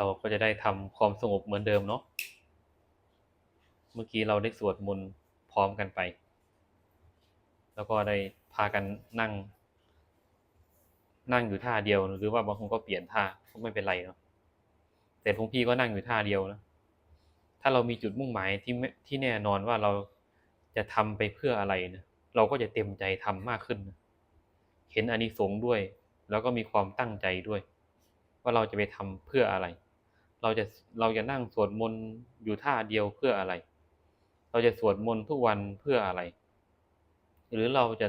เราก็จะได้ทำความสงบเหมือนเดิมเนาะ เมื่อกี้เราได้สวดมนต์พร้อมกันไป แล้วก็ได้พากันนั่ง นั่งอยู่ท่าเดียว หรือว่าบางคนก็เปลี่ยนท่าก็ไม่เป็นไรเนาะ แต่พวกพี่ก็นั่งอยู่ท่าเดียวนะ ถ้าเรามีจุดมุ่งหมายที่ที่แน่นอนว่าเราจะทำไปเพื่ออะไรนะ เราก็จะเต็มใจทำมากขึ้นนะเห็นอานิสงส์ด้วย แล้วก็มีความตั้งใจด้วย ว่าเราจะไปทำเพื่ออะไร เราจะเราจะนั่งสวดมนต์อยู่ท่าเดียวเพื่ออะไร เราจะสวดมนต์ทุกวันเพื่ออะไร หรือเราจะ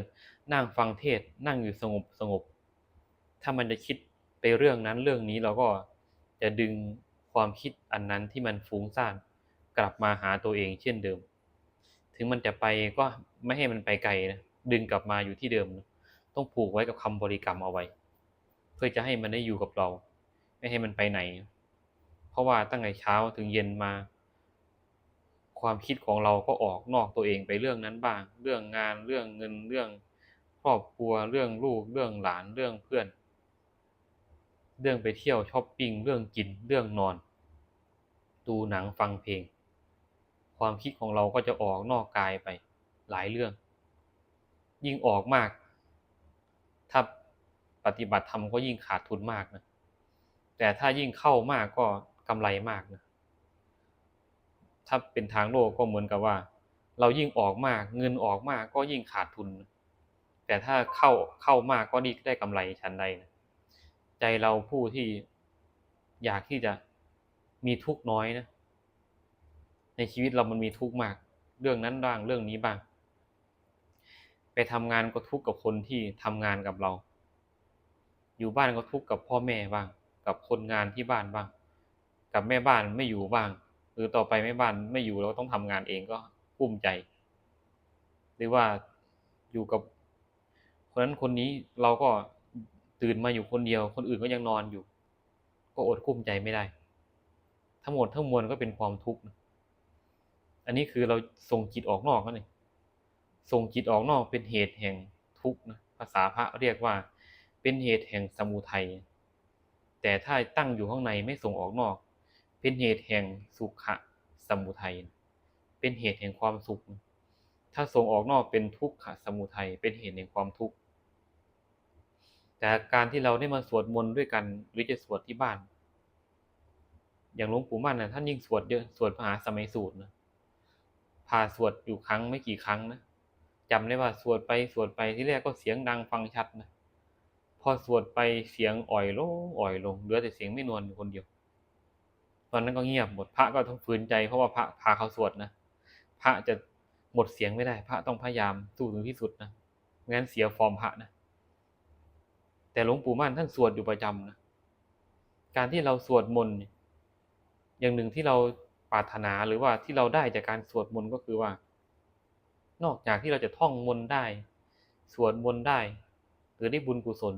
นั่งฟังเทศน์นั่งอยู่สงบสงบ ถ้ามันจะคิดไปเรื่องนั้นเรื่องนี้เราก็จะดึงความคิดอันนั้นที่มันฟุ้งซ่านกลับมาหาตัวเองเช่นเดิม ถึงมันจะไปก็ไม่ให้มันไปไกลนะดึงกลับมาอยู่ที่เดิมนะต้องผูกไว้กับคำบริกรรมเอาไว้ เพื่อจะให้มันได้อยู่กับเรา ไม่ให้มันไปไหน เพราะว่าตั้งแต่เช้าถึงเย็นมา ความคิดของเราก็ออกนอกตัวเองไปเรื่องนั้นบ้าง เรื่องงานเรื่องเงินเรื่องครอบครัวเรื่องลูกเรื่องหลานเรื่องเพื่อน เรื่องไปเที่ยวช้อปปิ้งเรื่องกินเรื่องนอน ดูหนังฟังเพลง ความคิดของเราก็จะออกนอกกายไปหลายเรื่อง ยิ่งออกมาก ถ้าปฏิบัติธรรมก็ยิ่งขาดทุนมากนะแต่ถ้ายิ่งเข้ามากก็ กำไรมากนะถ้าเป็นทางโลกก็เหมือนกับว่า เรายิ่งออกมาก เงินออกมากก็ยิ่งขาดทุน แต่ถ้าเข้าเข้ามากก็นี่ได้กำไรชั้นใดนะใจเราผู้ที่อยากที่จะมีทุกน้อยนะในชีวิตเรามันมีทุกมาก เรื่องนั้นบ้างเรื่องนี้บ้าง ไปทำงานก็ทุกกับคนที่ทำงานกับเรา อยู่บ้านก็ทุกกับพ่อแม่บ้าง กับคนงานที่บ้านบ้าง กับแม่บ้านไม่อยู่บ้างหรือต่อไปแม่บ้านไม่อยู่เราต้องทำงานเองก็กุ้มใจ หรือว่าอยู่กับคนนั้นคนนี้เราก็ตื่นมาอยู่คนเดียว คนอื่นก็ยังนอนอยู่ ก็อดกุ้มใจไม่ได้ ทั้งหมดทั้งมวลก็เป็นความทุกข์นะอันนี้คือเราส่งจิตออกนอกนั่นเองส่งจิตออกนอกเป็นเหตุแห่งทุกข์นะภาษาพระเรียกว่า เป็นเหตุแห่งสมุทัยแต่ถ้าตั้งอยู่ข้างในไม่ส่งออกนอก เป็นเหตุแห่งสุขะสมุทัย เป็นเหตุแห่งความสุข ถ้าส่งออกนอกเป็นทุกขะสมุทัย เป็นเหตุแห่งความทุกข์ แต่การที่เราได้มาสวดมนต์ด้วยกัน หรือจะสวดที่บ้าน อย่างหลวงปู่มั่นนะท่านยิ่งสวดเยอะ สวดมหาสมัยสูตรนะพาสวดอยู่ครั้งไม่กี่ครั้งนะจำได้ว่าสวดไปสวดไปที่แรกก็เสียงดังฟังชัดนะพอสวดไปเสียงอ่อยลงอ่อยลงเหลือแต่เสียงไม่นวลอยู่คนเดียว ตอนนั้นก็เงียบหมดพระก็ต้องฝืนใจเพราะว่าพระพาเขาสวดนะพระจะหมดเสียงไม่ได้ พระต้องพยายามสู้ถึงที่สุดนะไม่งั้นเสียฟอร์มพระนะ แต่หลวงปู่มั่นท่านสวดอยู่ประจำนะการที่เราสวดมนต์อย่างหนึ่งที่เราปรารถนาหรือว่าที่เราได้จากการสวดมนต์ก็คือว่า นอกจากที่เราจะท่องมนต์ได้ สวดมนต์ได้ หรือได้บุญกุศล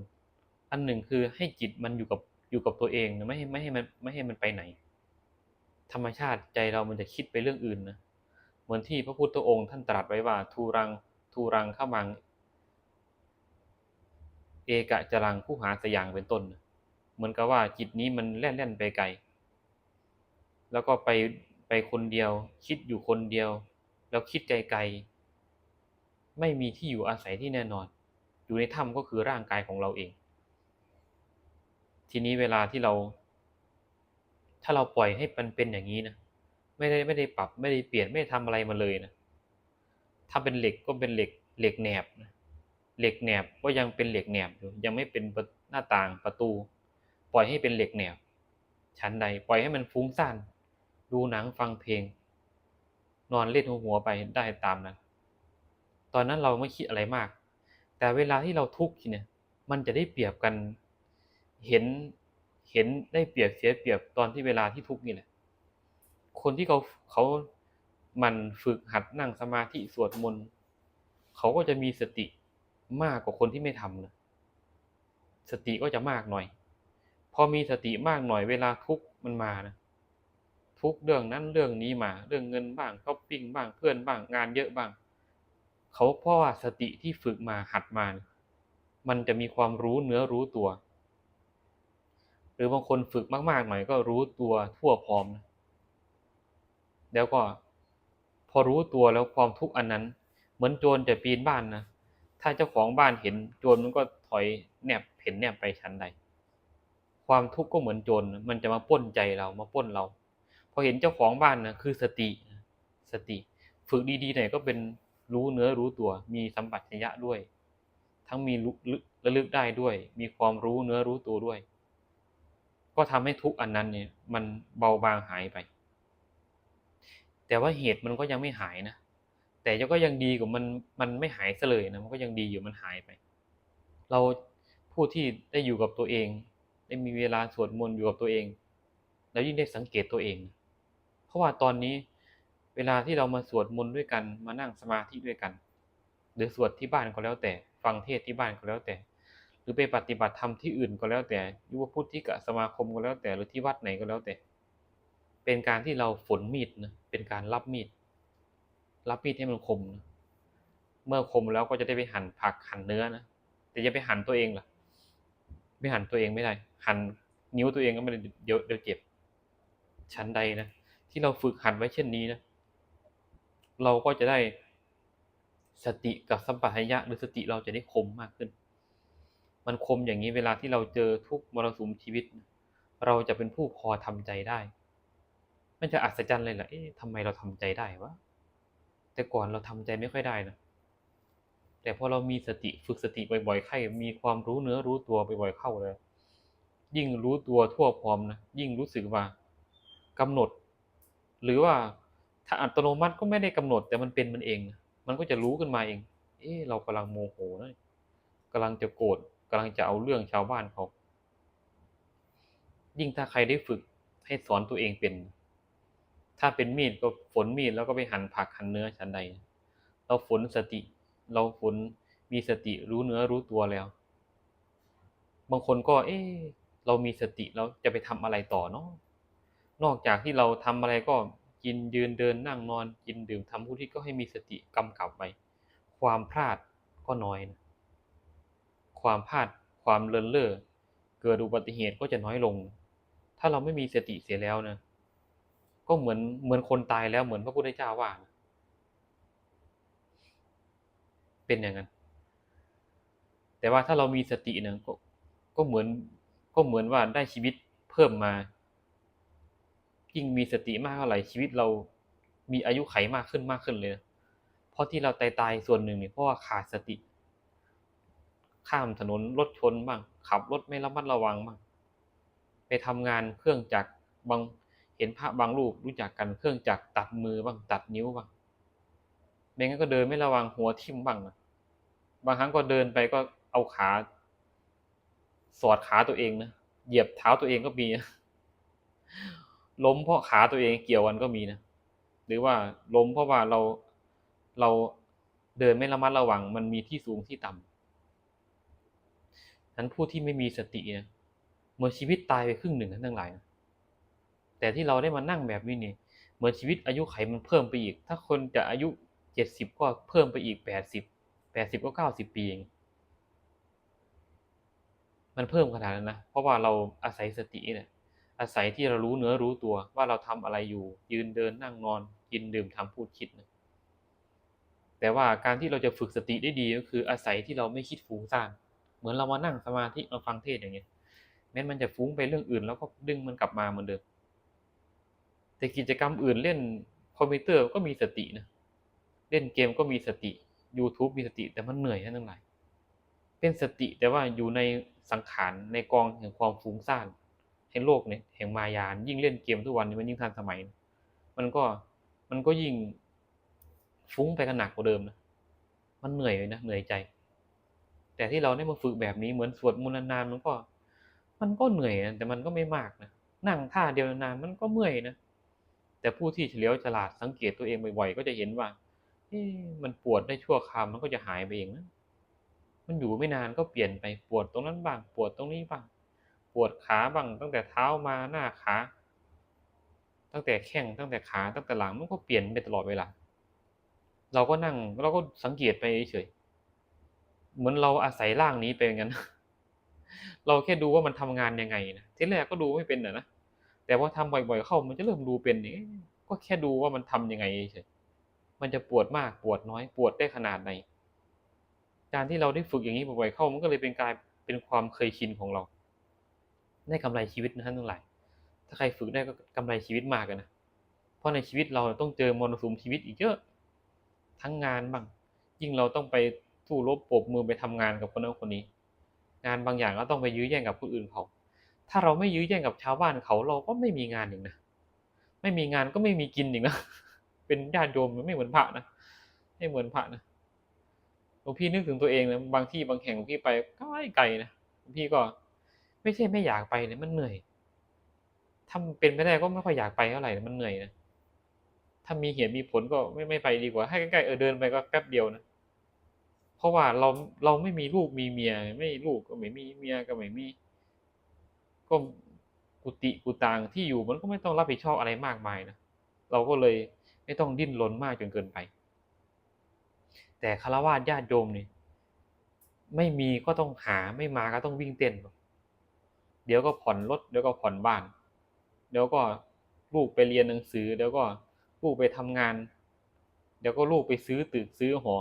อันหนึ่งคือให้จิตมันอยู่กับอยู่กับตัวเองนะไม่ให้ไม่ให้มันไม่ให้มันไปไหน ธรรมชาติใจเรามันจะคิดไปเรื่องอื่นนะเหมือนที่พระพุทธองค์ท่านตรัสไว้ว่าทูรังทูรังข้ามัง เอกะจรังผู้หาสยางเป็นต้น เหมือนกับว่าจิตนี้มันแล่นแล่นไปไกล แล้วก็ไปไปคนเดียว คิดอยู่คนเดียว แล้วคิดไกลๆไม่มีที่อยู่อาศัยที่แน่นอน อยู่ในถ้ำก็คือร่างกายของเราเอง ทีนี้เวลาที่เรา ถ้าเราปล่อยให้มันเป็นอย่างนี้นะไม่ได้ไม่ได้ปรับไม่ได้เปลี่ยนไม่ได้ทำอะไรมาเลยนะถ้าเป็นเหล็กก็เป็นเหล็กเหล็กแหนบนะเหล็กแหนบก็ยังเป็นเหล็กแหนบอยู่ยังไม่เป็นหน้าต่างประตู ปล่อยให้เป็นเหล็กแหนบชั้นใดปล่อยให้มันฟุ้งซ่านดูหนังฟังเพลง นอนเล่นหัวไปได้ตามนั้น ตอนนั้นเราไม่คิดอะไรมาก แต่เวลาที่เราทุกข์เนี่ย มันจะได้เปรียบกันเห็น เห็นได้เปรียบเสียเปรียบตอนที่เวลาที่ทุกข์นี่แหละ คนที่เขาเขามันฝึกหัดนั่งสมาธิสวดมนต์เขาก็จะมีสติมากกว่าคนที่ไม่ทำนะสติก็จะมากหน่อย พอมีสติมากหน่อยเวลาทุกข์มันมานะทุกเรื่องนั้นเรื่องนี้มา เรื่องเงินบ้างช้อปปิ้งบ้างเพื่อนบ้างงานเยอะบ้าง เขาเพราะว่าสติที่ฝึกมาหัดมา มันจะมีความรู้เนื้อรู้ตัว หรือบางคนฝึกมากๆหน่อยก็รู้ตัวทั่วพร้อมนะแล้วก็พอรู้ตัวแล้วความทุกข์อันนั้น เหมือนโจรจะปีนบ้านนะถ้าเจ้าของบ้านเห็นโจรมันก็ถอยแนบเห็นแนบไปชั้นใด ความทุกข์ก็เหมือนโจรนมันจะมาป้นใจเรามาป้นเรา พอเห็นเจ้าของบ้านนะคือสติสติ ฝึกดีๆหน่อยก็เป็นรู้เนื้อรู้ตัว มีสัมปชัญญะด้วย ทั้งมีระลึกได้ด้วย มีความรู้เนื้อรู้ตัวด้วย ก็ทำให้ทุกอันนั้นเนี่ย มันเบาบางหายไป แต่ว่าเหตุมันก็ยังไม่หายนะ แต่ก็ยังดีกว่ามันมันไม่หายซะเลยนะมันก็ยังดีอยู่มันหายไป เราผู้ที่ได้อยู่กับตัวเอง ได้มีเวลาสวดมนต์อยู่กับตัวเอง แล้วยิ่งได้สังเกตตัวเอง เพราะว่าตอนนี้เวลาที่เรามาสวดมนต์ด้วยกันมานั่งสมาธิด้วยกัน หรือสวดที่บ้านก็แล้วแต่ ฟังเทศที่บ้านก็แล้วแต่ หรือไปปฏิบัติธรรมที่อื่นก็แล้วแต่ยุวพุทธิกะสมาคมก็แล้วแต่หรือที่วัดไหนก็แล้วแต่ เป็นการที่เราฝนมีดนะเป็นการรับมีด รับมีดให้มันคมนะเมื่อคมแล้วก็จะได้ไปหั่นผักหั่นเนื้อนะแต่จะไปหั่นตัวเองล่ะไม่หั่นตัวเองไม่ได้ หั่นนิ้วตัวเองก็ไม่ได้เดี๋ยวเดี๋ยวเจ็บชั้นใดนะที่เราฝึกหัดไว้เช่นนี้นะเราก็จะได้สติกับสัมปชัญญะหรือสติเราจะได้คมมากขึ้น มันคมอย่างนี้เวลาที่เราเจอทุกมรสุมชีวิต เราจะเป็นผู้พอทำใจได้ มันจะอัศจรรย์เลยแหละเอ๊ะทำไมเราทำใจได้วะ แต่ก่อนเราทำใจไม่ค่อยได้นะ แต่พอเรามีสติฝึกสติบ่อยๆเข้ามีความรู้เนื้อรู้ตัวบ่อยๆเข้าเลย ยิ่งรู้ตัวทั่วพร้อมนะ ยิ่งรู้สึกว่ากำหนด หรือว่าถ้าอัตโนมัติก็ไม่ได้กำหนด แต่มันเป็นมันเอง มันก็จะรู้ขึ้นมาเอง เอ๊ะเรากำลังโมโหนะกำลังจะโกรธ กำลังจะเอาเรื่องชาวบ้านเขา ยิ่งถ้าใครได้ฝึกให้สอนตัวเองเป็น ถ้าเป็นมีดก็ฝนมีดแล้วก็ไปหั่นผักหั่นเนื้อชั้นใด เราฝนสติ เราฝนมีสติรู้เนื้อรู้ตัวแล้ว บางคนก็ เอ๊ะเรามีสติแล้วจะไปทำอะไรต่อเนาะนอกจากที่เราทำอะไรก็กินยืนเดินนั่งนอนกินดื่มทำผู้ที่ก็ให้มีสติกำกับไว้ความพลาดก็น้อยนะ ความพลาดความเลินเล่อเกิดอุบัติเหตุก็จะน้อยลง ถ้าเราไม่มีสติเสียแล้วนะก็เหมือนเหมือนคนตายแล้วเหมือนพระพุทธเจ้าว่า เป็นอย่างนั้น แต่ว่าถ้าเรามีสตินะก็ก็เหมือนก็เหมือนว่าได้ชีวิตเพิ่มมา ยิ่งมีสติมากเท่าไหร่ชีวิตเรามีอายุไขมากขึ้นมากขึ้นเลยนะเพราะที่เราตายตายส่วนหนึ่งเนี่ยเพราะว่าขาดสติ ข้ามถนนรถชนบ้าง ขับรถไม่ระมัดระวังบ้าง ไปทำงานเครื่องจักรบางเห็นพระบางรูปรู้จักกันเครื่องจักรตัดมือบ้างตัดนิ้วบ้างไม่งั้นก็เดินไม่ระวังหัวทิ่มบ้างนะบางครั้งก็เดินไปก็เอาขา สอดขาตัวเองนะเหยียบเท้าตัวเองก็มีนะล้มเพราะขาตัวเองเกี่ยวกันก็มีนะหรือว่าล้มเพราะว่าเราเราเดินไม่ระมัดระวัง มันมีที่สูงที่ต่ำ นั้นผู้ที่ไม่มีสติเนี่ยเหมื่อชีวิตตายไปครึ่งหนึ่งทั้งหลาย แต่ที่เราได้มานั่งแบบนี้เนี่ยเหมือนชีวิตอายุไขมันเพิ่มไปอีก ถ้าคนจะอายุเจ็ดสิบก็เพิ่มไปอีกแปดสิบแปดสิบก็เก้าสิบปีเองมันเพิ่มขนาดนั้นนะ เพราะว่าเราอาศัยสติเนี่ย อาศัยที่เรารู้เนื้อรู้ตัวว่าเราทำอะไรอยู่ ยืนเดินนั่งนอน กินดื่มทำพูดคิดนะแต่ว่าการที่เราจะฝึกสติได้ดีก็คืออาศัยที่เราไม่คิดฟุ้งซ่าน เหมือนเรามานั่งสมาธิมาฟังเทศอย่างเงี้ยแม้มันจะฟุ้งไปเรื่องอื่น แล้วก็ดึงมันกลับมาเหมือนเดิมแต่กิจกรรมอื่นเล่นคอมพิวเตอร์ก็มีสตินะเล่นเกมก็มีสติ YouTube มีสติแต่มันเหนื่อยนั่นหลายเป็นสติแต่ว่าอยู่ในสังขารในกองแห่งความฟุ้งซ่านแห่งโลกเนี่ยแห่งมายานยิ่งเล่นเกมทุกวันนี้มันยิ่งทันสมัย มันก็มันก็ยิ่งฟุ้งไปกันหนักกว่าเดิมนะมันเหนื่อยเลยนะเหนื่อยใจ แต่ที่เราได้มาฝึกแบบนี้เหมือนสวดมนต์นานๆมันก็ มันก็เหนื่อยนะแต่มันก็ไม่มากนะนั่งท่าเดียวนานมันก็เมื่อยนะแต่ผู้ที่เฉลียวฉลาดสังเกตตัวเองบ่อยๆก็จะเห็นว่ามันปวดได้ชั่วคราวมันก็จะหายไปเองนะมันอยู่ไม่นานก็เปลี่ยนไปปวดตรงนั้นบ้างปวดตรงนี้บ้างปวดขาบ้างตั้งแต่เท้ามาหน้าขา ตั้งแต่แข้งตั้งแต่ขาตั้งแต่หลังมันก็เปลี่ยนไปตลอดเวลาเราก็นั่งเราก็สังเกตไปเฉย เหมือนเราอาศัยร่างนี้ไปงั้น เราแค่ดูว่ามันทำงานยังไงนะทีแรกก็ดูไม่เป็นนะนะแต่ว่าทำบ่อยๆเข้ามันจะเริ่มดูเป็นเอ๊ะก็แค่ดูว่ามันทำยังไงเฉยมันจะปวดมากปวดน้อยปวดได้ขนาดไหนการที่เราได้ฝึกอย่างนี้บ่อยๆเข้า มันก็เลยเป็นกลายเป็นความเคยชินของเราได้กำไรชีวิตนะท่านทั้งหลาย ถ้าใครฝึกได้ก็กำไรชีวิตมากนะ เพราะในชีวิตเราต้องเจอมรสุมชีวิตอีกเยอะ ทั้งงานบ้าง ยิ่งเราต้องไป สู้รบปบมือไปทำงานกับคนนั้นคนนี้ งานบางอย่างก็ต้องไปยื้อแย่งกับคนอื่นเขา ถ้าเราไม่ยื้อแย่งกับชาวบ้านเขาเราก็ไม่มีงานอีกนะ ไม่มีงานก็ไม่มีกินอีกนะ เป็นญาติโยมไม่เหมือนพระนะ ไม่เหมือนพระนะ หลวงพี่นึกถึงตัวเองนะ บางที่บางแห่งหลวงพี่ไปไกลไกลนะ หลวงพี่ก็ ไม่ใช่ไม่อยากไปเลยมันเหนื่อยถ้าเป็นไม่ได้ก็ไม่ค่อยอยากไปเท่าไหร่มันเหนื่อยนะ ถ้ามีเหตุมีผลก็ไม่ไม่ไปดีกว่า ให้ใกล้ๆเออเดินไปก็แป๊บเดียวนะ ราะว่าเราเราไม่มีลูกมีเมีย ไม่ลูกก็ไม่มีเมียก็ไม่มีก็กุฏิกุตางที่อยู่มันก็ไม่ต้องรับผิดชอบอะไรมากมายนะเราก็เลยไม่ต้องดิ้นรนมากจนเกินไป แต่คารวะญาติโยมนี่ไม่มีก็ต้องหาไม่มาก็ต้องวิ่งเต้น เดี๋ยวก็ผ่อนรถเดี๋ยวก็ผ่อนบ้าน เดี๋ยวก็ลูกไปเรียนหนังสือ เดี๋ยวก็ลูกไปทำงาน เดี๋ยวก็ลูกไปซื้อตึกซื้อหอ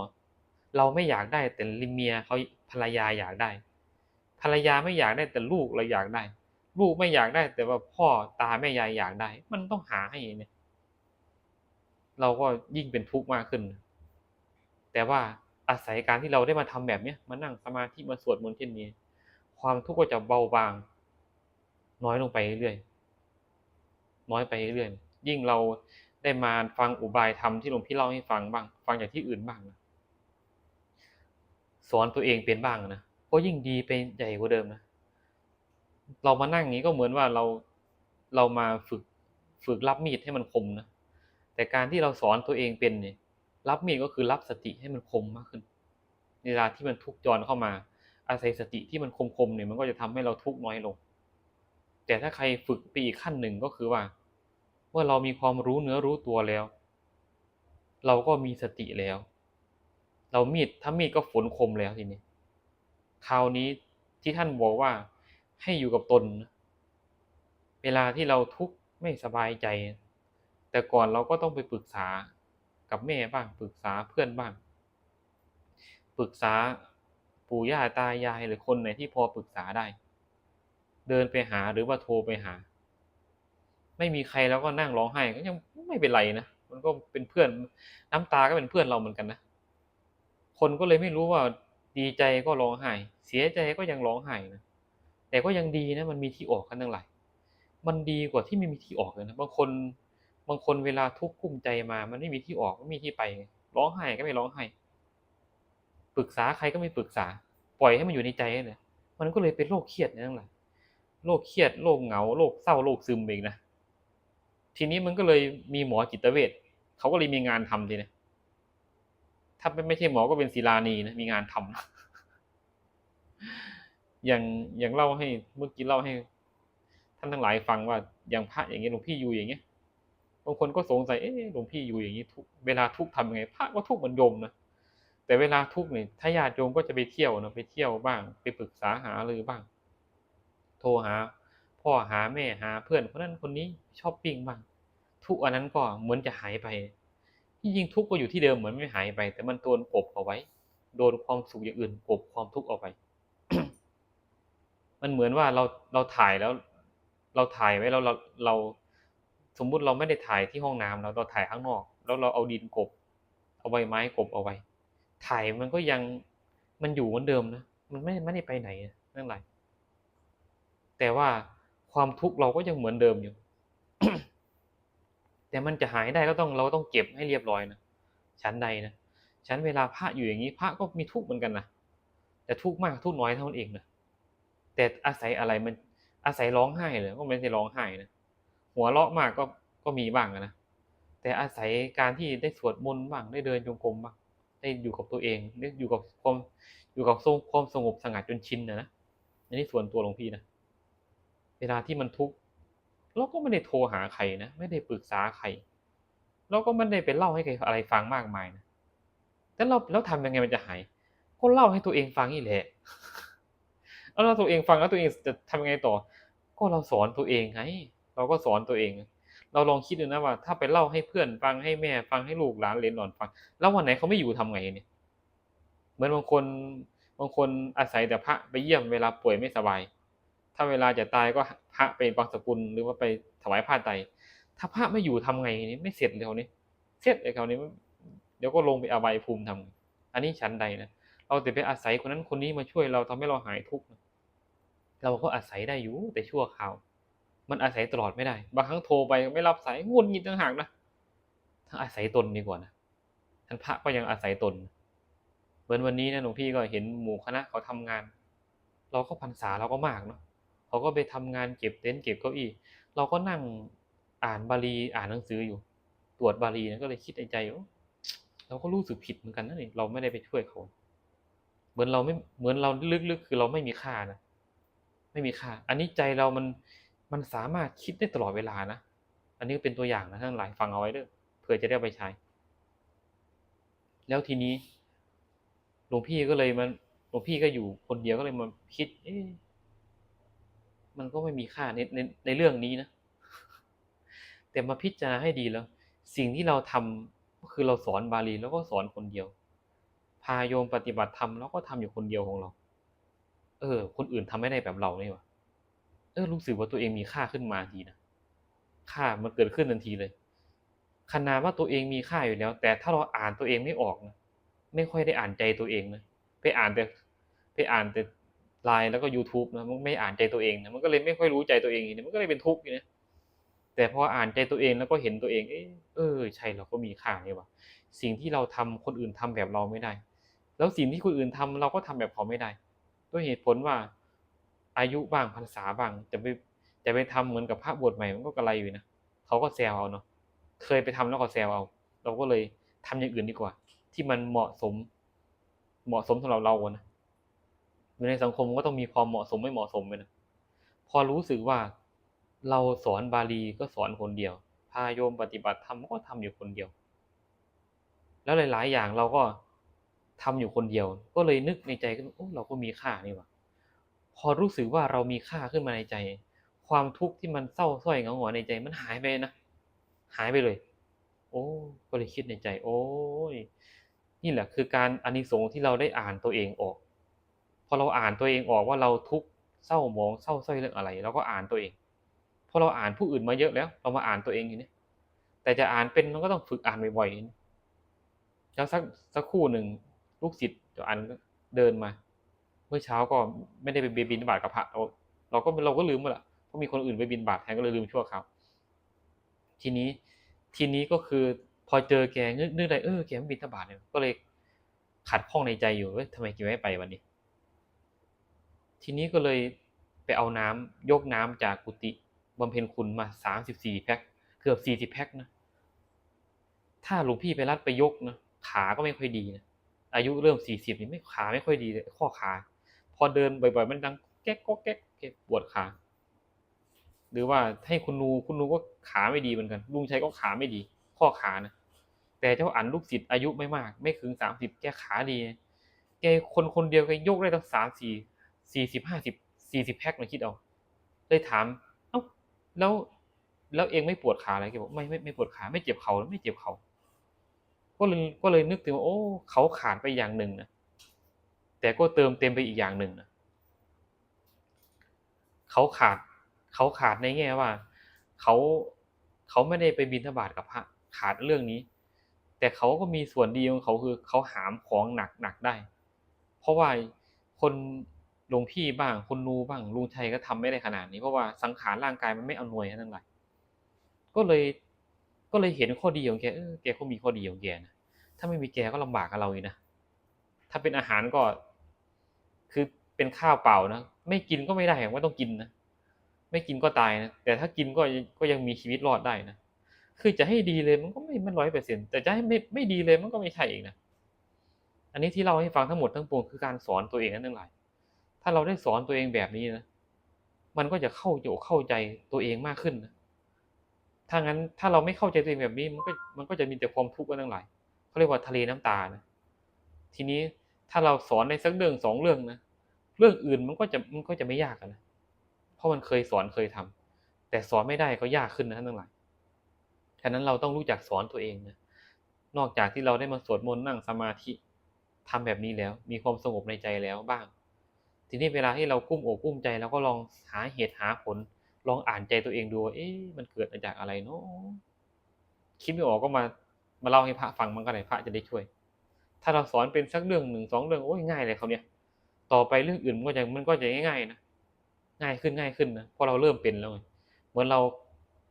เราไม่อยากได้แต่ลิเมียเขาภรรยาอยากได้ ภรรยาไม่อยากได้แต่ลูกเราอยากได้ ลูกไม่อยากได้ แต่ว่าพ่อตาแม่ยายอยากได้ มันต้องหาให้เนี่ย เราก็ยิ่งเป็นทุกข์มากขึ้น แต่ว่าอาศัยการที่เราได้มาทำแบบเนี้ยมานั่งสมาธิมาสวดมนต์เช่นนี้ ความทุกข์ก็จะเบาบาง น้อยลงไปเรื่อยๆน้อยไปเรื่อยยิ่งเราได้มาฟังอุบายธรรมที่หลวงพี่เล่าให้ฟังบ้าง ฟังจากที่อื่นบ้างนะ สอนตัวเองเป็นบ้างนะก็ยิ่งดีไปใหญ่กว่าเดิมนะเรามานั่งอย่างนี้ก็เหมือนว่าเราเรามาฝึกฝึกรับมีดให้มันคมนะแต่การที่เราสอนตัวเองเป็นเนี่ยรับมีดก็คือรับสติให้มันคมมากขึ้นเวลาที่มันทุกข์จรเข้ามา อาศัยสติที่มันคมๆเนี่ยมันก็จะทำให้เราทุกข์น้อยลง แต่ถ้าใครฝึกไปอีกขั้นหนึ่งก็คือว่าเมื่อเรามีความรู้เนื้อรู้ตัวแล้ว เราก็มีสติแล้ว เรามีดถ้ามีดก็ฝนคมแล้วทีนี้คราวนี้ที่ท่านบอกว่าให้อยู่กับตน เวลาที่เราทุกข์ไม่สบายใจ แต่ก่อนเราก็ต้องไปปรึกษากับแม่บ้างปรึกษาเพื่อนบ้าง ปรึกษาปู่ย่าตายายหรือคนไหนที่พอปรึกษาได้ เดินไปหาหรือว่าโทรไปหา ไม่มีใครแล้วก็นั่งร้องไห้ก็ยังไม่เป็นไรนะมันก็เป็นเพื่อนน้ำตาก็เป็นเพื่อนเราเหมือนกันนะ คนก็เลยไม่รู้ว่าดีใจก็ร้องไห้ เสียใจก็ยังร้องไห้นะ แต่ก็ยังดีนะมันมีที่ออกกันทั้งหลายมันดีกว่าที่ไม่มีที่ออกเลยนะ บางคนบางคนเวลาทุกข์กุ้มใจมา มันไม่มีที่ออกไม่มีที่ไป ร้องไห้ก็ไม่ร้องไห้ ปรึกษาใครก็ไม่ปรึกษา ปล่อยให้มันอยู่ในใจเลยมันก็เลยเป็นโรคเครียดนั่นแหละโรคเครียดโรคเหงาโรคเศร้าโรคซึมเองนะ ทีนี้มันก็เลยมีหมอจิตเวชเขาก็เลยมีงานทำทีนะ ถ้าไม่ใช่หมอก็เป็นศิลานีนะมีงานทำนะอย่างอย่างเล่าให้เมื่อกี้เล่าให้ ท่านทั้งหลายฟังว่าอย่างพระอย่างเงี้ยหลวงพี่อยู่อย่างเงี้ยบางคนก็สงสัยเอ๊ะหลวงพี่อยู่อย่างนี้ทุกเวลาทุกทำยังไงพระก็ทุกเหมือนโยมนะแต่เวลาทุกเนี่ยถ้าญาติโยมก็จะไปเที่ยวนะไปเที่ยวบ้าง ไปปรึกษาหารือบ้าง โทรหา พ่อหาแม่หาเพื่อนคนนั้นคนนี้ชอบปิ้งบ้างทุกอันนั้นก็เหมือนจะหายไปที่ จริงทุกข์ก็อยู่ที่เดิมเหมือนไม่หายไป แต่มันโดนกบเอาไว้ โดนความสุขอย่างอื่นกบความทุกข์เอาไปมันเหมือนว่าเราเราถ่ายแล้ว เราถ่ายไว้แล้วเราเราสมมุติเราไม่ได้ถ่ายที่ห้องน้ำเราเราถ่ายข้างนอก แล้วเราเอาดินกบ เอาใบไม้กบเอาไว้ ถ่ายมันก็ยังมันอยู่เหมือนเดิมนะมันไม่ไม่ได้ไปไหนนั่นแหละแต่ว่าความทุกข์เราก็ยังเหมือนเดิมอยู่ แต่มันจะหายได้ก็ต้องเราต้องเก็บให้เรียบร้อยนะชั้นใดนะชั้นเวลาพระอยู่อย่างนี้พระก็มีทุกข์เหมือนกันนะแต่ทุกข์มากทุกข์น้อยเท่านั้นเองนะแต่อาศัยอะไรมันอาศัยร้องไห้เลยก็ไม่ใช่ร้องไห้นะหัวเราะมากก็ก็มีบ้างนะแต่อาศัยการที่ได้สวดมนต์บ้างได้เดินจงกรมบ้างได้อยู่กับตัวเองได้อยู่กับความอยู่กับความสงบสงัดจนชินนะนะอันนี้ส่วนตัวหลวงพี่นะเวลาที่มันทุกข์ เราก็ไม่ได้โทรหาใครนะ ไม่ได้ปรึกษาใคร เราก็ไม่ได้ไปเล่าให้ใครอะไรฟังมากมายนะแต่เราแล้วทำยังไงมันจะหาย ก็เล่าให้ตัวเองฟังนี่แหละแล้วเราตัวเองฟังแล้วตัวเองจะทำยังไงต่อ ก็เราสอนตัวเองไง เราก็สอนตัวเอง เราลองคิดดูนะว่า ถ้าไปเล่าให้เพื่อนฟังให้แม่ฟังให้ลูกหลานเลนหลอนฟัง แล้ววันไหนเขาไม่อยู่ทำไงเนี่ย เหมือนบางคนบางคนอาศัยแต่พระไปเยี่ยมเวลาป่วยไม่สบาย ถ้าเวลาจะตายก็พระไปบางสกุลหรือว่าไปถวายผ้าไตรถ้าพระไม่อยู่ทำไงนี่ไม่เสร็จเลยคราวนี้เสร็จเลยคราวนี้เดี๋ยวก็ลงไปอบายภูมิทำอันนี้ชั้นใดนะเราแต่ไปอาศัยคนนั้นคนนี้มาช่วยเราทำให้เราหายทุกข์เราก็อาศัยได้อยู่แต่ชั่วคราว มันอาศัยตลอดไม่ได้ บางครั้งโทรไปไม่รับสายงุนงิดต่างหากนะทั้งอาศัยตนดีกว่านะท่านพระก็ยังอาศัยตนเหมือนวันนี้นะหลวงพี่ก็เห็นหมู่คณะเขาทำงาน เราก็พรรษาเราก็มากเนาะ เขาก็ไปทำงานเก็บเต็นท์เก็บเก้าอี้เราก็นั่งอ่านบาลีอ่านหนังสืออยู่ ตรวจบาลีนะก็เลยคิดในใจว่าเราก็รู้สึกผิดเหมือนกันนะนี่เราไม่ได้ไปช่วยเขา เหมือนเราไม่เหมือนเราลึกๆ คือเราไม่มีค่านะไม่มีค่า อันนี้ใจเรามันมันสามารถคิดได้ตลอดเวลานะอันนี้เป็นตัวอย่างนะท่านหลายฟังเอาไว้เด้อเผื่อจะได้ไปใช้ แล้วทีนี้หลวงพี่ก็เลยมันหลวงพี่ก็อยู่คนเดียวก็เลยมาคิด เอ๊ะ มันก็ไม่มีค่าในในในเรื่องนี้นะ แต่มาพิจารณาให้ดีแล้ว สิ่งที่เราทำก็คือเราสอนบาลีแล้วก็สอนคนเดียว พาโยมปฏิบัติธรรมแล้วก็ทำอยู่คนเดียวของเรา เออ คนอื่นทำไม่ได้แบบเราเนี่ยวะเออรู้สึกว่าตัวเองมีค่าขึ้นมาทีนะค่ามันเกิดขึ้นทันทีเลยขนาดว่าตัวเองมีค่าอยู่แล้ว แต่ถ้าเราอ่านตัวเองไม่ออกนะไม่ค่อยได้อ่านใจตัวเองนะไปอ่านแต่ไปอ่านแต่ ไลน์แล้วก็ YouTube นะมันไม่อ่านใจตัวเองนะมันก็เลยไม่ค่อยรู้ใจตัวเองนะมันก็เลยเป็นทุกข์อยู่นะแต่พออ่านใจตัวเองแล้วก็เห็นตัวเอง เออเออใช่เราก็มีค่านี่วะสิ่งที่เราทำคนอื่นทำแบบเราไม่ได้ แล้วสิ่งที่คนอื่นทำเราก็ทำแบบเขาไม่ได้ ด้วยเหตุผลว่าอายุบ้างพรรษาบ้างจะไปจะไปทำเหมือนกับพระบวชใหม่มันก็กระไรอยู่นะเขาก็แซวเอาเนาะเคยไปทำแล้วก็แซวเอา เราก็เลยทำอย่างอื่นดีกว่า ที่มันเหมาะสม เหมาะสมสำหรับเราอะนะ อยู่ในสังคมก็ต้องมีความเหมาะสมไม่เหมาะสมไปนะพอรู้สึกว่าเราสอนบาลีก็สอนคนเดียว พาโยมปฏิบัติธรรมก็ทำอยู่คนเดียว แล้วหลาย ๆ อย่างเราก็ทำอยู่คนเดียว ก็เลยนึกในใจขึ้นโอ้เราก็มีค่านี่หว่าพอรู้สึกว่าเรามีค่าขึ้นมาในใจ ความทุกข์ที่มันเศร้าส้อยเงาหงอในใจมันหายไปนะหายไปเลย โอ้ก็เลยคิดในใจ โอ้ยนี่แหละคือการอานิสงส์ที่เราได้อ่านตัวเองออก อเราอ่านตัวเองออกว่าเราทุกข์เศร้าหมองเศร้าส้อยเรื่องอะไรเราก็อ่านตัวเองพอเราอ่านผู้อื่นมาเยอะแล้ว เรามาอ่านตัวเองอย่างนี้แต่จะอ่านเป็นมันก็ต้องฝึกอ่านบ่อยๆแล้วสักสักครู่หนึ่งลูกศิษย์จะอ่านเดินมา เมื่อเช้าก็ไม่ได้ไปบินบาตกับพระเราเราก็เราก็ลืมหมดละเพราะมีคนอื่นไปบินบาตแทนก็เลยลืมชั่วคราวทีนี้ทีนี้ก็คือพอเจอแกนึกนึกได้เออแกไม่บินทบาทเนี่ยก็เลยขัดข้องในใจอยู่เว้ยทำไมแกไม่ไปวันนี้ ทีนี้ก็เลยไปเอาน้ำยกน้ำจากกุฏิบำเพ็ญคุณมาสามสิบสี่แพ็คเกือบสี่สิบแพ็คนะ ถ้าหลวงพี่ไปรัดไปยกนะขาก็ไม่ค่อยดีนะอายุเริ่มสี่สิบนี่ไม่ขาไม่ค่อยดีเลยข้อขา พอเดินบ่อยๆมันดังแก๊กก็แก๊กแก๊กปวดขา หรือว่าให้คุณนูคุณนูก็ขาไม่ดีเหมือนกัน ลุงชัยก็ขาไม่ดี ข้อขานะแต่เจ้าอันลูกศิษย์อายุไม่มาก ไม่ถึงสามสิบแกขาดี แกคนคนเดียวแกยกได้ตั้งสามสี่ สี่สิบห้าสิบสี่สิบแพ็คนะคิดเอาเลยถามเอ้าแล้วแล้วเองไม่ปวดขาอะไรแกบอกไม่ไม่ไม่ปวดขาไม่เจ็บเขาไม่เจ็บเขาก็เลยก็เลยนึกถึงว่าโอ้เขาขาดไปอย่างหนึ่งนะแต่ก็เติมเต็มไปอีกอย่างหนึ่งนะเขาขาดเขาขาดในแง่ว่าเขาเขาไม่ได้ไปบินทบาทกับพระขาดเรื่องนี้ แต่เขาก็มีส่วนดีของเขาคือเขาหามของหนักหนักได้ เพราะว่าคน หลวงพี่บ้างคุณนูบ้างลุงชัยก็ทำไม่ได้ขนาดนี้เพราะว่าสังขารร่างกายมันไม่อำนวยนั่นแหละก็เลยก็เลยเห็นข้อดีของแกเออแกก็มีข้อดีของแกนะถ้าไม่มีแกก็ลำบากกับเราอยู่นะถ้าเป็นอาหารก็ คือเป็นข้าวเปล่านะไม่กินก็ไม่ได้ว่าต้องกินนะไม่กินก็ตายนะแต่ถ้ากินก็ก็ยังมีชีวิตรอดได้นะคือจะให้ดีเลยมันก็ไม่มันร้อยเปอร์เซ็นต์แต่จะให้ไม่ไม่ดีเลยมันก็ไม่ใช่อีกนะอันนี้ที่เราให้ฟังทั้งหมดทั้งปวงคือการสอนตัวเองนั่นเองแหละ ถ้าเราได้สอนตัวเองแบบนี้นะ มันก็จะเข้าโยเข้าใจตัวเองมากขึ้นนะ ถ้างั้นถ้าเราไม่เข้าใจตัวเองแบบนี้ มันก็มันก็จะมีแต่ความทุกข์กันทั้งหลายเขาเรียกว่าทะเลน้ำตานะ ทีนี้ถ้าเราสอนในสักเรื่องสองเรื่องนะ เรื่องอื่นมันก็จะมันก็จะไม่ยากนะ เพราะมันเคยสอนเคยทำแต่สอนไม่ได้ก็ยากขึ้นนะทั้งหลายฉะนั้นเราต้องรู้จักสอนตัวเองนะ นอกจากที่เราได้มาสวดมนต์นั่งสมาธิทำแบบนี้แล้ว มีความสงบในใจแล้วบ้าง ทีนี้เวลาที่เรากุ้มอกกุ้มใจเราก็ลองหาเหตุหาผล ลองอ่านใจตัวเองดูเอ๊ะมันเกิดมาจากอะไรเนาะคิดไม่ออกก็มามาเล่าให้พระฟังมันก็ได้พระจะได้ช่วย ถ้าเราสอนเป็นสักเรื่องหนึ่งสองเรื่องโอ้ยง่ายเลยเขาเนี่ย ต่อไปเรื่องอื่นมันก็จะมันก็จะง่ายๆนะง่ายขึ้นง่ายขึ้นนะเพราะเราเริ่มเป็นแล้วเหมือนเรา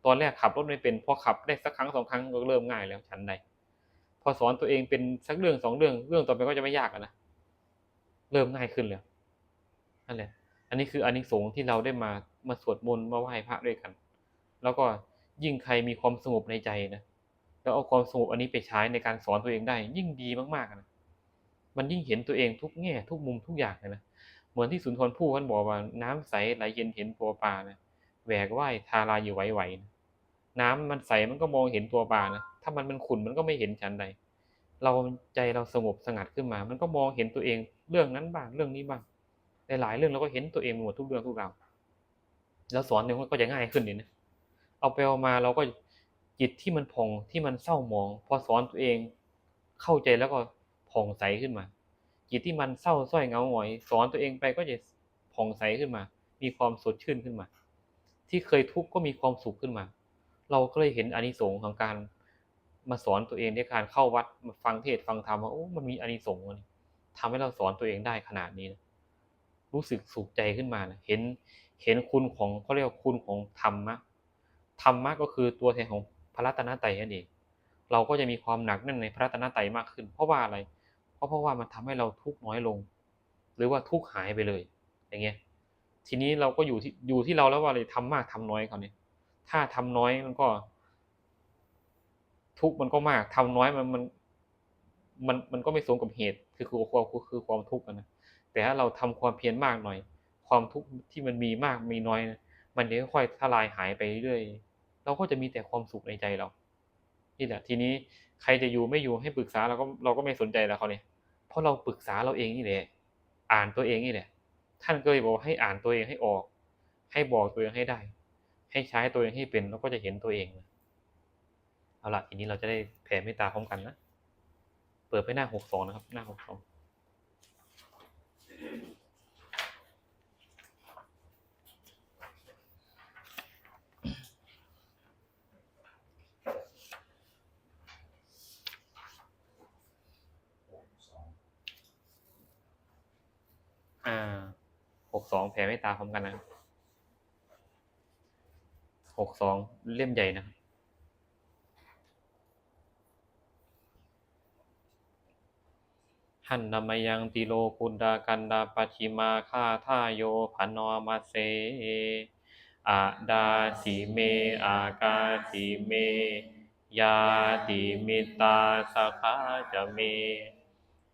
ตอนแรกขับรถไม่เป็นพอขับได้สักครั้งสองครั้งก็เริ่มง่ายแล้วฉันใดพอสอนตัวเองเป็นสักเรื่องสองเรื่องเรื่องต่อไปก็จะไม่ยากนะเริ่มง่ายขึ้นแล้ว นั่นแหละ อันนี้คืออานิสงส์ที่เราได้มามาสวดมนต์มาไหว้พระด้วยกัน แล้วก็ยิ่งใครมีความสงบในใจนะแล้วเอาความสงบอันนี้ไปใช้ในการสอนตัวเองได้ ยิ่งดีมากๆนะมันยิ่งเห็นตัวเองทุกแง่ทุกมุมทุกอย่างเลยนะเหมือนที่สุนทรภู่ท่านบอกว่าน้ำใสไหลเย็นเห็นตัวปลานะแหวกว่ายทาราอยู่ไหวๆนะน้ำมันใสมันก็มองเห็นตัวปลานะถ้ามันมันขุ่นมันก็ไม่เห็นชั้นใดเราใจเราสงบสงัดขึ้นมา มันก็มองเห็นตัวเองเรื่องนั้นบ้างเรื่องนี้บ้าง หลายเรื่องเราก็เห็นตัวเองหมดทุกเรื่องทุกราวแล้วสอนเนี่ยก็จะง่ายขึ้นนี่นะเอาไปเอามาเราก็จิตที่มันผ่องที่มันเศร้าหมอง พอสอนตัวเองเข้าใจแล้วก็ผ่องใสขึ้นมา จิตที่มันเศร้าส้อยเงาหงอย สอนตัวเองไปก็จะผ่องใสขึ้นมา มีความสดชื่นขึ้นมา ที่เคยทุกข์ก็มีความสุขขึ้นมา เราก็เลยเห็นอานิสงส์ของการมาสอนตัวเองในการเข้าวัดมาฟังเทศฟังธรรมว่าโอ้มันมีอานิสงส์นี่ทำให้เราสอนตัวเองได้ขนาดนี้นะ รู้สึกสุขใจขึ้นมานะเห็นเห็นคุณของเขาเรียกว่าคุณของธรรมะธรรมะก็คือตัวแทนของพระรัตนตรัยนั่นเองเราก็จะมีความหนักแน่นในพระรัตนตรัยมากขึ้น เพราะว่าอะไร เพราะเพราะว่ามันทำให้เราทุกข์น้อยลง หรือว่าทุกข์หายไปเลย อย่างเงี้ยทีนี้เราก็อยู่ที่อยู่ที่เราแล้วว่าเลยทำมากทำน้อยเขาเนี่ยถ้าทำน้อยมันก็ ทุกข์มันก็มากทำน้อยมันมันมันมันก็ไม่สมกับเหตุ คือคือความคือความทุกข์นะ แต่ถ้าเราทำความเพียรมากหน่อย ความทุกข์ที่มันมีมากมีน้อย มันจะค่อยๆทลายหายไปเรื่อยเราก็จะมีแต่ความสุขในใจเรา นี่แหละ ทีนี้ใครจะอยู่ไม่อยู่ให้ปรึกษาเราก็เราก็ไม่สนใจแล้วเขาเนี่ยเพราะเราปรึกษาเราเองนี่แหละ อ่านตัวเองนี่แหละ ท่านก็เลยบอกให้อ่านตัวเองให้ออก ให้บอกตัวเองให้ได้ ให้ใช้ตัวเองให้เป็นแล้วก็จะเห็นตัวเองเอาละทีนี้เราจะได้แผ่เมตตาพร้อมกันนะ เปิดไปหน้าหกสองนะครับ หน้าหกสอง อ่าหกสองแผ่เมตตาพร้อมกันนะหกสองเล่มใหญ่นะครับันนามยังติโลกุณดากันดาปชิมาคาทาโยพันนอมาเซอาดาสีเม อากาสีเม ยาติมิตาสคาจะเม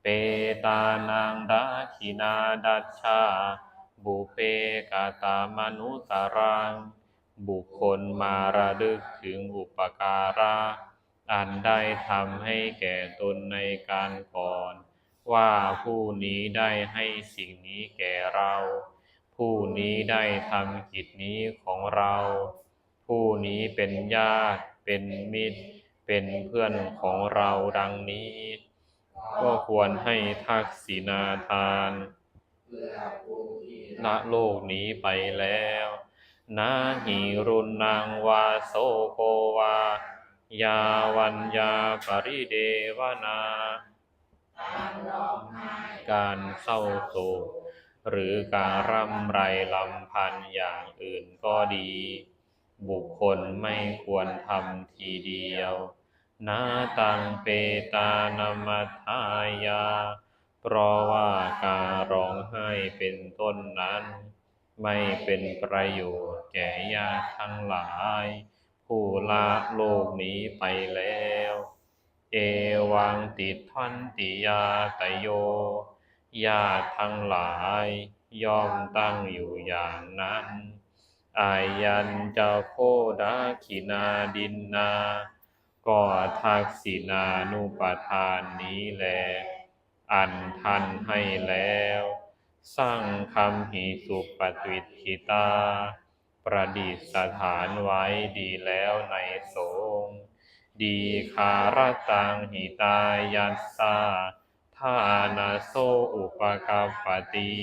เปตานังดาคินาดัชชา บุเปกาตามนุสารัง บุคคลมาระลึกถึงอุปการะอันได้ทำให้แก่ตนในการก่อน ว่าผู้นี้ได้ให้สิ่งนี้แก่เรา ผู้นี้ได้ทำกิจนี้ของเรา ผู้นี้เป็นญาติ เป็นมิตร เป็นเพื่อนของเราดังนี้ ก็ควรให้ทักษิณาทานละโลกนี้ไปแล้วนาหิรุนังวาโสโกวา ยาวัญญาปริเดวนา การเศร้าโศกหรือการร่ำไรลำพันอย่างอื่นก็ดี บุคคลไม่ควรทำทีเดียว นาตังเปตานามัทายา เพราะว่าการร้องไห้เป็นต้นนั้น ไม่เป็นประโยชน์แก่ญาติทั้งหลาย ผู้ละโลกนี้ไปแล้ว เอวังติทันติยาตโยญาติทั้งหลายย่อมตั้งอยู่อย่างนั้น อายันจะโคดาขินาดินนา ก็ทักษินานุปทานนี้แล อันทันให้แล้ว สร้างคำหิสุปฏิทิตา ประดิษฐานไว้ดีแล้วในสงฆ์ ดีคารตังหิตายัสสาทานาโซอุปกัปปติ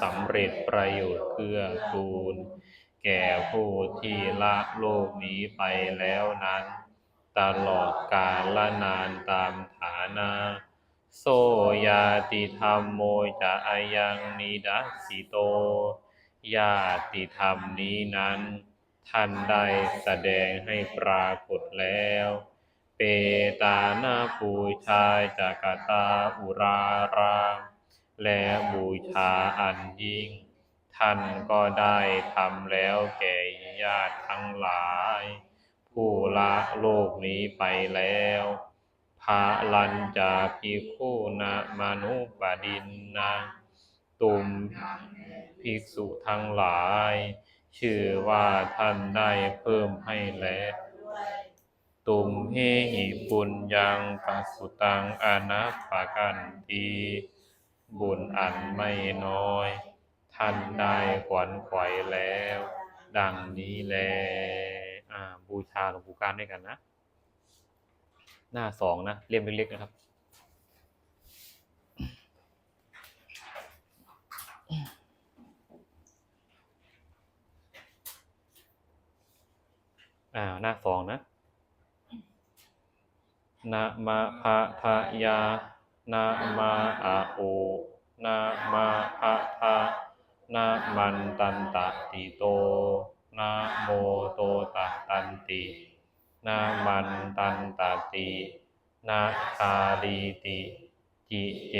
สำเร็จประโยชน์เกื้อกูล แก่ผู้ที่ละโลกนี้ไปแล้วนั้น ตลอดกาลละนานตามฐานะโซยาติธรรมโมจะอายังนิดัสสิโต ญาติธรรมนี้นั้น ท่านได้แสดงให้ปรากฏแล้ว เปตานาปูชาจักตาอุรารามและบูชาอันยิ่ง ท่านก็ได้ทำแล้วแก่ญาติทั้งหลาย ผู้ละโลกนี้ไปแล้วพาลันจาภิกขุนะมนุปดินนะ ตุมภิกษุทั้งหลาย ชื่อว่าท่านได้เพิ่มให้แล้วตุมเฮหิปุญญังปัสสุตังอนัปปกันตีบุญอันไม่น้อย ท่านได้ขวัญไขวแล้ว ดังนี้แลอ่าบูชาหลวงปู่การด้วยกันนะ หน้าสองนะเล่มเล็กๆนะครับ อ่า หน้าสองนะนะมะภะทะยานะมาอะโอนะมาภะทะนะมันตันตติโตนะโมโตตะตันตินะมันตันตตินะคาลีติจิเจ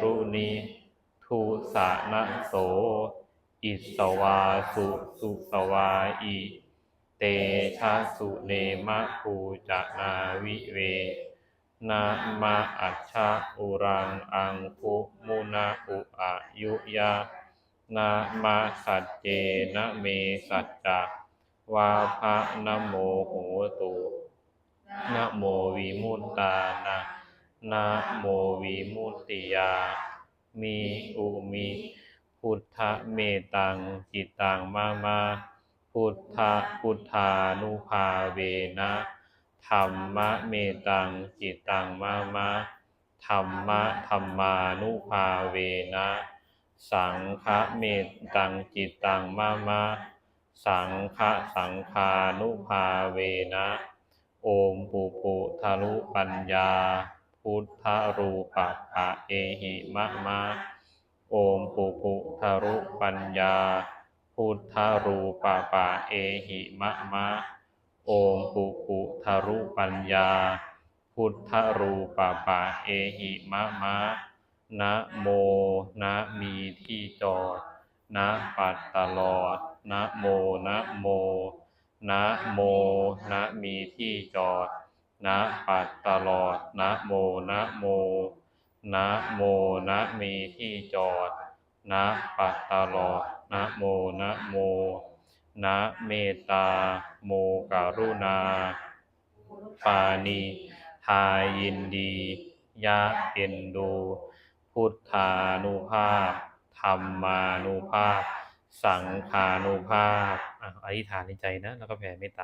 รุนิทุสะนะโส อิสวาสุสุสวาอิ เตชะสุเนมะภูจนาวิเวนะมะอัชชะอุรังอังคุมุนาอุอายุยะนะมะสัจเจนะเมสัจจะวาภะนะโมโหตุนะโมวิมุตตานะนะโมวิมุตติยา มีอุมิ พุทธเมตังจิตังมามา พุทธพุทธานุภาเวนะธรรมะเมตังจิตตังมามาธรรมะธรรมานุภาเวนะ สังฆะเมตังจิตตังมามาสังฆะสังฆานุภาเวนะ โอมปุปุทะลุปัญญา พุทธรูปะปะเอหิมะมาโอมปุปุทะรุปัญญา พุทธรูปปะเอหิมะมะ โอมปุปุทะรุปัญญา พุทธรูปปะเอหิมะมะ นะโมนะมีที่จอด นะปัดตลอด นะโมนะโม นะโมนะมีที่จอด นะปัดตลอด นะโมนะโม นะโมนะมีที่จอด นะปัดตลอด นะโมนะโม นะเมตตาโมกรุณา ปานีทายินดี ยะเอ็นดู พุทธานุภาพ ธรรมานุภาพ สังฆานุภาพอะอธิษฐานในใจนะ แล้วก็แผ่เมตตา